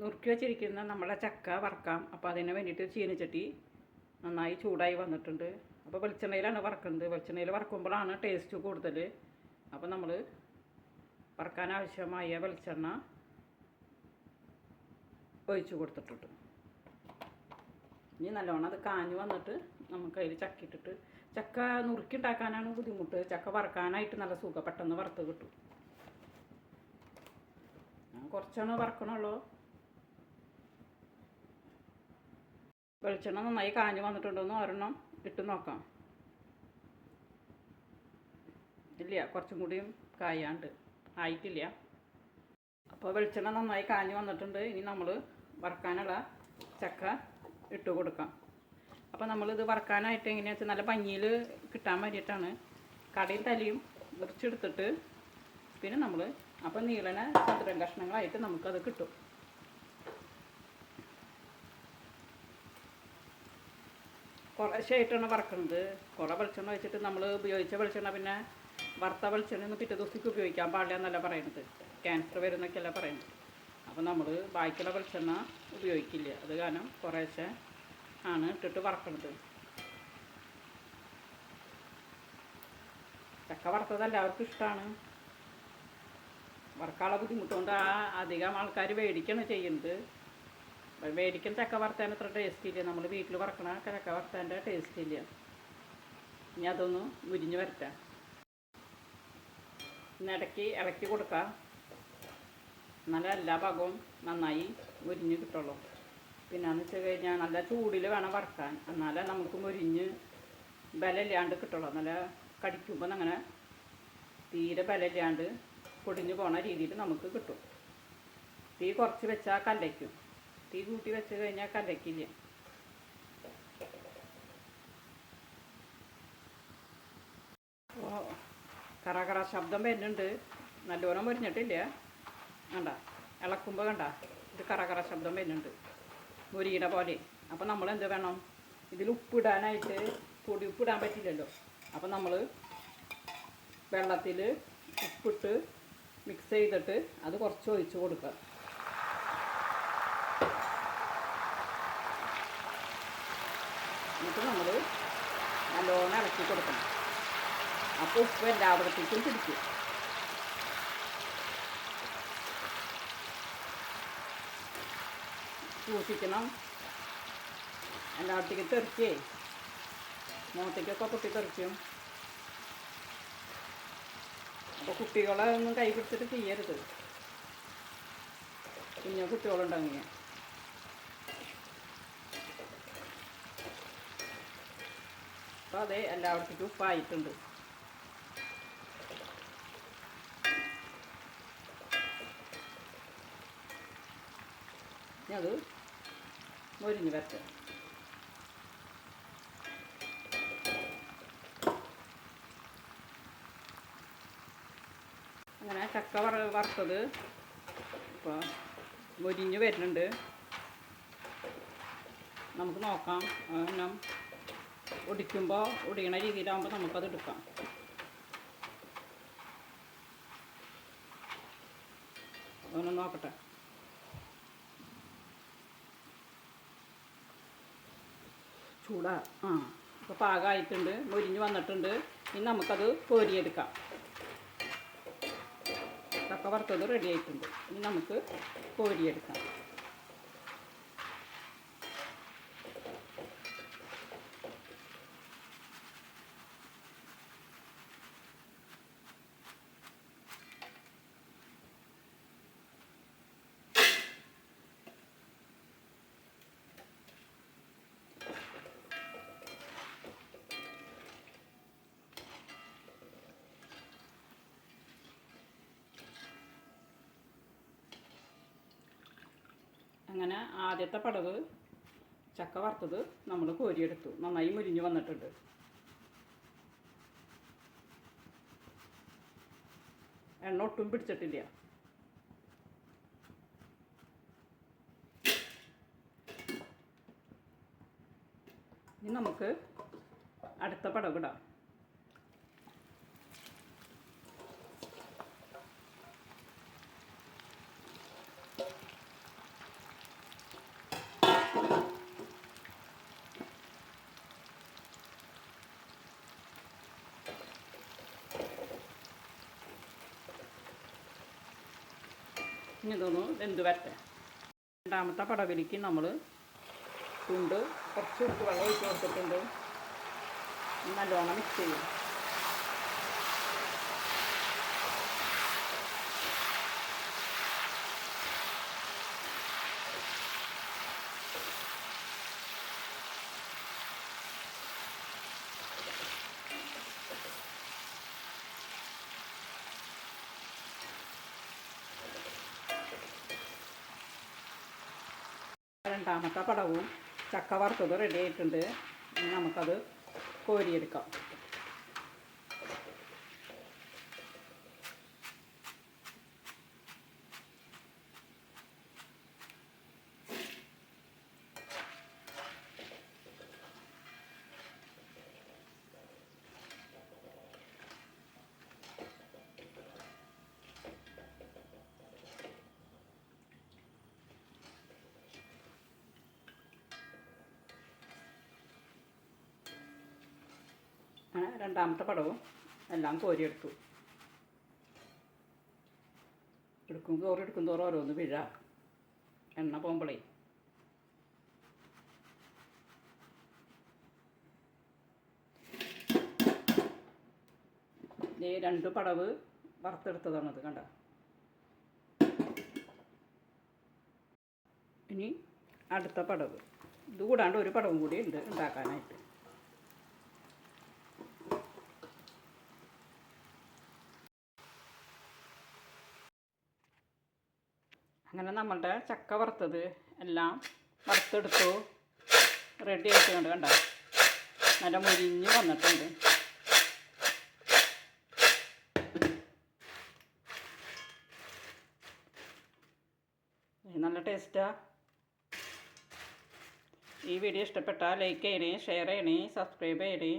നുറുക്കി വെച്ചിരിക്കുന്ന നമ്മളെ ചക്ക വറക്കാം. അപ്പോൾ അതിന് വേണ്ടിയിട്ട് ചീനച്ചട്ടി നന്നായി ചൂടായി വന്നിട്ടുണ്ട്. അപ്പോൾ വെളിച്ചെണ്ണയിലാണ് വറക്കുന്നത്. വെളിച്ചെണ്ണയിൽ വറക്കുമ്പോഴാണ് ടേസ്റ്റ് കൂടുതൽ. അപ്പോൾ നമ്മൾ വറക്കാൻ ആവശ്യമായ വെളിച്ചെണ്ണ ഒഴിച്ചു കൊടുത്തിട്ടുണ്ട്. ഇനി നല്ലോണം അത് കാഞ്ഞു വന്നിട്ട് നമുക്ക് അതിൽ ചക്കിട്ടിട്ട് ചക്ക നുറുക്കി ഉണ്ടാക്കാനാണ് ബുദ്ധിമുട്ട്. ചക്ക വറക്കാനായിട്ട് നല്ല സുഖം പെട്ടെന്ന് വറുത്ത് കിട്ടും. കുറച്ചാണ് വറക്കണുള്ളൂ. വെളിച്ചെണ്ണ നന്നായി കാഞ്ഞു വന്നിട്ടുണ്ടോന്ന് ഒരെണ്ണം ഇട്ട് നോക്കാം. ഇല്ല കുറച്ചും കൂടിയും കായാണ്ട് ആയിട്ടില്ല. അപ്പോൾ വെളിച്ചെണ്ണ നന്നായി കാഞ്ഞു വന്നിട്ടുണ്ട്. ഇനി നമ്മൾ വറക്കാനുള്ള ചക്ക ഇട്ട് കൊടുക്കാം. അപ്പോൾ നമ്മളിത് വറക്കാനായിട്ട് എങ്ങനെയാണെന്ന് വെച്ചാൽ നല്ല ഭംഗിയിൽ കിട്ടാൻ വേണ്ടിയിട്ടാണ്. കടയും തലയും മുറിച്ചെടുത്തിട്ട് പിന്നെ നമ്മൾ അപ്പോൾ നീളന ചതുരം കഷ്ണങ്ങളായിട്ട് നമുക്കത് കിട്ടും. കുറേശ്ശായിട്ടാണ് വറക്കുന്നത് കുറേ വെളിച്ചെണ്ണ വെച്ചിട്ട് നമ്മൾ ഉപയോഗിച്ച വെളിച്ചെണ്ണ പിന്നെ വറുത്ത വെളിച്ചെണ്ണ പിറ്റേ ദിവസത്തേക്ക് ഉപയോഗിക്കാൻ പാടില്ല എന്നല്ല പറയുന്നത് ക്യാൻസർ വരുന്നൊക്കെയല്ല പറയുന്നത് അപ്പോൾ നമ്മൾ ബാക്കിയുള്ള വെളിച്ചെണ്ണ ഉപയോഗിക്കില്ല. അത് കാരണം കുറേശ്ശെ ആണ് ഇട്ടിട്ട് വറക്കണത്. ചക്ക വറുത്തത് എല്ലാവർക്കും ഇഷ്ടമാണ് വറക്കാനുള്ള ബുദ്ധിമുട്ടുകൊണ്ട് ആ അധികം ആൾക്കാർ മേടിക്കണം ചെയ്യുന്നത്. മേടിക്കുന്ന ചക്ക വറുത്താൻ അത്ര ടേസ്റ്റ് ഇല്ല. നമ്മൾ വീട്ടിൽ വറക്കണ ചക്ക വറുത്താന്റെ ടേസ്റ്റ് ഇല്ല. ഇനി അതൊന്ന് മുരിഞ്ഞ് വരട്ടാം. ഇടയ്ക്ക് ഇളക്കി കൊടുക്കാം. നല്ല എല്ലാ ഭാഗവും നന്നായി മുരിഞ്ഞ് കിട്ടുള്ളൂ. പിന്നെന്ന് വെച്ച് കഴിഞ്ഞാൽ നല്ല ചൂടിൽ വേണം വറക്കാൻ. എന്നാലേ നമുക്ക് മുരിഞ്ഞ് ബലമില്ലാണ്ട് കിട്ടുള്ളൂ. നല്ല കടിക്കുമ്പോൾ അങ്ങനെ തീരെ ബലമില്ലാണ്ട് പൊടിഞ്ഞു പോണ രീതിയിൽ നമുക്ക് കിട്ടും. തീ കുറച്ച് വെച്ചാൽ കല്ലയ്ക്കും. തീ കൂട്ടി വെച്ച് കഴിഞ്ഞാൽ കലക്കില്ല. അപ്പോൾ കറ കറ ശബ്ദം വരുന്നുണ്ട്. നല്ലോണം മുരിഞ്ഞിട്ടില്ല. കണ്ട? ഇളക്കുമ്പോൾ കണ്ട? ഇത് കറ കറ ശബ്ദം വരുന്നുണ്ട്. മുരിയുടെ പോലെ. അപ്പോൾ നമ്മൾ എന്ത് വേണം? ഇതിൽ ഉപ്പിടാനായിട്ട് പൊടി ഉപ്പിടാൻ പറ്റില്ലല്ലോ. അപ്പോൾ നമ്മൾ വെള്ളത്തിൽ ഉപ്പിട്ട് മിക്സ് ചെയ്തിട്ട് അത് കുറച്ച് ഒഴിച്ച് കൊടുക്കുക. എന്നിട്ട് നമ്മൾ നല്ലോണം ഇളക്കി കൊടുക്കണം. അപ്പോൾ ഉപ്പ് എല്ലായിടത്തേക്കും പിടിക്കും. സൂക്ഷിക്കണം. എല്ലായിടത്തേക്കും തെറിച്ചേ. മുഖത്തേക്കൊക്കെ പൊട്ടി തെറിക്കും. അപ്പോൾ കുട്ടികളെ ഒന്നും കൈ പിടിച്ചിട്ട് ചെയ്യരുത്. കുഞ്ഞു കുട്ടികളുണ്ടെങ്കിൽ അപ്പോൾ അത് എല്ലായിടത്തേക്കും ഉപ്പായിട്ടുണ്ട്. അത് മൊരിഞ്ഞ് വരട്ടെ. അങ്ങനെ ചക്ക വറ വറുത്തത് ഇപ്പോൾ മൊരിഞ്ഞ് വരുന്നുണ്ട്. നമുക്ക് നോക്കാം. പിന്നെ ഒടിക്കുമ്പോൾ ഒടിയണ രീതിയിലാകുമ്പോൾ നമുക്കത് എടുക്കാം. ഒന്ന് നോക്കട്ടെ. ചൂടാ. ആ ഇപ്പോൾ പാകമായിട്ടുണ്ട് മൊരിഞ്ഞ് വന്നിട്ടുണ്ട്. ഇനി നമുക്കത് കോരിയെടുക്കാം. ചക്ക വറുത്തത് റെഡി ആയിട്ടുണ്ട്. ഇനി നമുക്ക് കോരിയെടുക്കാം. അങ്ങനെ ആദ്യത്തെ പടവ് ചക്ക വറുത്തത് നമ്മൾ കോരിയെടുത്തു. നന്നായി മുരിഞ്ഞു വന്നിട്ടുണ്ട്. എണ്ണ ഒട്ടും പിടിച്ചിട്ടില്ല. ഇനി നമുക്ക് അടുത്ത പടവിടാം ഇനി ഇതൊന്ന് വെന്ത് വരട്ടെ. രണ്ടാമത്തെ പടവിലേക്ക് നമ്മൾ ചുണ്ട് കുറച്ച് ഉപ്പ് വെള്ളം ഒഴിച്ച് കൊടുത്തിട്ടുണ്ട്. നല്ലോണം മിക്സ് ചെയ്യും രണ്ടാമത്തെ പടവും ചക്ക വറുത്തത് റെഡി ആയിട്ടുണ്ട്. നമുക്കത് കോരിയെടുക്കാം അങ്ങനെ രണ്ടാമത്തെ പടവും എല്ലാം കോരിയെടുത്തു. എടുക്കും തോറും എടുക്കും തോറും ഓരോന്ന് വീഴ എണ്ണ പോകുമ്പോഴേ ഈ രണ്ട് പടവ് വറുത്തെടുത്തതാണത് കണ്ട? ഇനി അടുത്ത പടവ്. ഇത് കൂടാണ്ട് ഒരു പടവും കൂടി ഉണ്ട് ഉണ്ടാക്കാനായിട്ട്. അങ്ങനെ നമ്മളുടെ ചക്ക വറുത്തത് എല്ലാം വറുത്തെടുത്തു. റെഡി ആയിട്ട് കണ്ട്? നല്ല മുരിഞ്ഞ് വന്നിട്ടുണ്ട്. നല്ല ടേസ്റ്റാ ഈ വീഡിയോ ഇഷ്ടപ്പെട്ടാൽ ലൈക്ക് ചെയ്യണേ ഷെയർ ചെയ്യണേ സബ്സ്ക്രൈബ് ചെയ്യണേ.